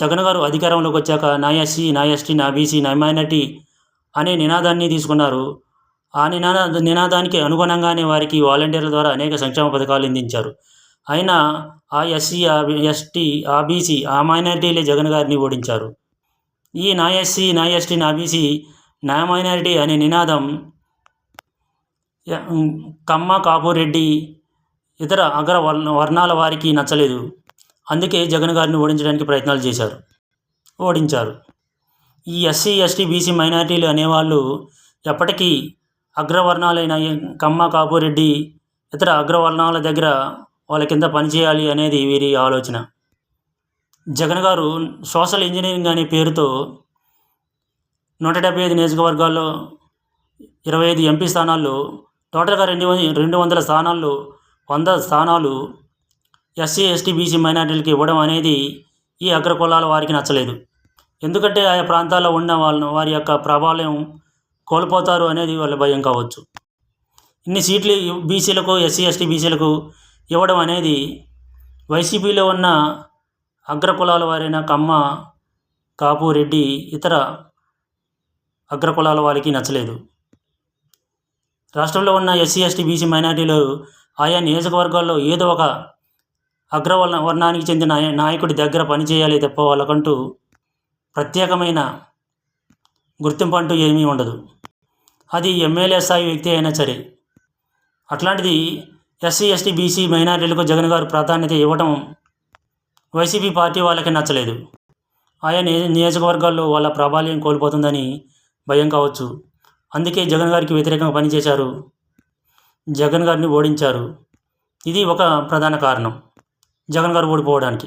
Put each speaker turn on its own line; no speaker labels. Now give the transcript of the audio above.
జగన్ గారు అధికారంలోకి వచ్చాక నా ఎస్సీ నా ఎస్టీ నా బీసీ నా మైనార్టీ అనే నినాదాన్ని తీసుకున్నారు. ఆ నినాద నినాదానికి అనుగుణంగానే వారికి వాలంటీర్ల ద్వారా అనేక సంక్షేమ పథకాలు అందించారు. అయినా ఆ ఎస్సీ ఆ ఎస్టీ ఆ బీసీ ఆ మైనార్టీలే జగన్ గారిని ఓడించారు. ఈ నా ఎస్సీ నా ఎస్టీ నా బీసీ నా మైనారిటీ అనే నినాదం కమ్మ కాపురెడ్డి ఇతర అగ్ర వర్ణ వర్ణాల వారికి నచ్చలేదు. అందుకే జగన్ గారిని ఓడించడానికి ప్రయత్నాలు చేశారు. ఓడించారు. ఈ ఎస్సీ ఎస్టీ బీసీ మైనారిటీలు అనేవాళ్ళు ఎప్పటికీ అగ్రవర్ణాలైన కమ్మ కాపురెడ్డి ఇతర అగ్రవర్ణాల దగ్గర వాళ్ళ కింద పనిచేయాలి అనేది వీరి ఆలోచన. జగన్ గారు సోషల్ ఇంజనీరింగ్ అనే పేరుతో నూట డెబ్బై ఐదు నియోజకవర్గాల్లో ఇరవై ఐదు ఎంపీ స్థానాల్లో టోటల్గా రెండు రెండు వందల స్థానాల్లో వంద స్థానాలు ఎస్సీ ఎస్టీ బీసీ మైనార్టీలకి ఇవ్వడం అనేది ఈ అగ్ర కులాల వారికి నచ్చలేదు. ఎందుకంటే ఆయా ప్రాంతాల్లో ఉన్న వాళ్ళ వారి యొక్క ప్రాబల్యం కోల్పోతారు అనేది వాళ్ళ భయం కావచ్చు. ఇన్ని సీట్లు బీసీలకు ఎస్సీ ఎస్టీ బీసీలకు ఇవ్వడం అనేది వైసీపీలో ఉన్న అగ్ర కులాల వారైన కమ్మ కాపు రెడ్డి ఇతర అగ్ర కులాల వారికి నచ్చలేదు. రాష్ట్రంలో ఉన్న ఎస్సీ ఎస్టీ బీసీ మైనార్టీలు ఆయా నియోజకవర్గాల్లో ఏదో ఒక అగ్రవర్ణ వర్ణానికి చెందిన నాయకుడి దగ్గర పనిచేయాలి తప్ప వాళ్ళకంటూ ప్రత్యేకమైన గుర్తింపు అంటూ ఏమీ ఉండదు. అది ఎమ్మెల్యే స్థాయి వ్యక్తి అయినా సరే. అట్లాంటిది ఎస్సీ ఎస్టీ బీసీ మైనారిటీలకు జగన్ గారు ప్రాధాన్యత ఇవ్వడం వైసీపీ పార్టీ వాళ్ళకి నచ్చలేదు. ఆయా నియోజకవర్గాల్లో వాళ్ళ ప్రాబల్యం కోల్పోతుందని భయం కావచ్చు. అందుకే జగన్ గారికి వ్యతిరేకంగా పనిచేశారు. జగన్ గారిని ఓడించారు. ఇది ఒక ప్రధాన కారణం. జగన్ గారు ఓడిపోవడానికి.